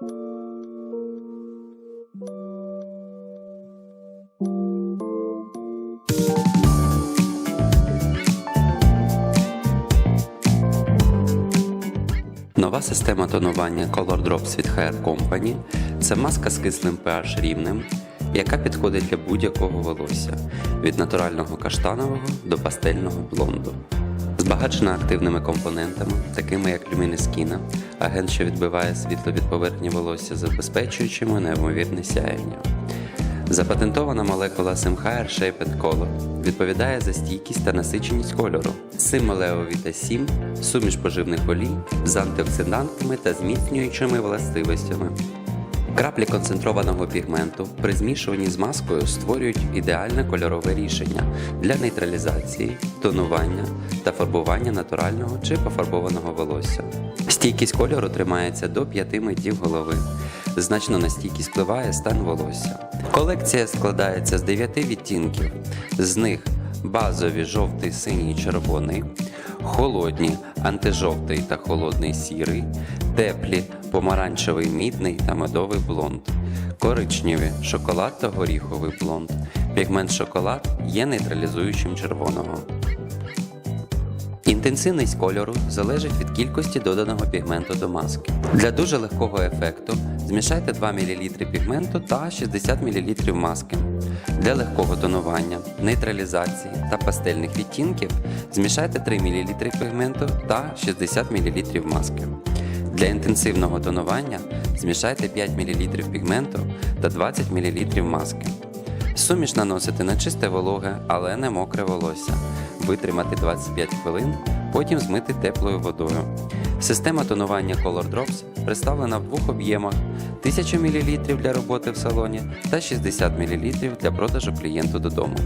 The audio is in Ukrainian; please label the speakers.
Speaker 1: Нова система тонування Color Drops від Hair Company – це маска з кислим pH рівнем, яка підходить для будь-якого волосся від натурального каштанового до пастельного блонду. Збагачена активними компонентами, такими як люмінескіна, агент, що відбиває світло від поверхні волосся, забезпечуючи неймовірне сяєння. Запатентована молекула Simhire Shaped Color відповідає за стійкість та насиченість кольору. Симолеовіта 7 суміш поживних олій з антиоксидантами та зміцнюючими властивостями. Краплі концентрованого пігменту при змішуванні з маскою створюють ідеальне кольорове рішення для нейтралізації, тонування та фарбування натурального чи пофарбованого волосся. Стійкість кольору тримається до 5 миттів голови. Значно на стійкість впливає стан волосся. Колекція складається з 9 відтінків, з них базові жовтий, синій, червоний, холодні, антижовтий та холодний сірий, теплі, помаранчевий, мідний та медовий блонд, коричневі, шоколад та горіховий блонд. Пігмент шоколад є нейтралізуючим червоного. Інтенсивність кольору залежить від кількості доданого пігменту до маски. Для дуже легкого ефекту змішайте 2 мл пігменту та 60 мл маски. Для легкого тонування, нейтралізації та пастельних відтінків змішайте 3 мл пігменту та 60 мл маски. Для інтенсивного тонування змішайте 5 мл пігменту та 20 мл маски. Суміш наносити на чисте вологе, але не мокре волосся. Витримати 25 хвилин, потім змити теплою водою. Система тонування Color Drops представлена в двох об'ємах 1000 мл для роботи в салоні та 60 мл для продажу клієнту додому.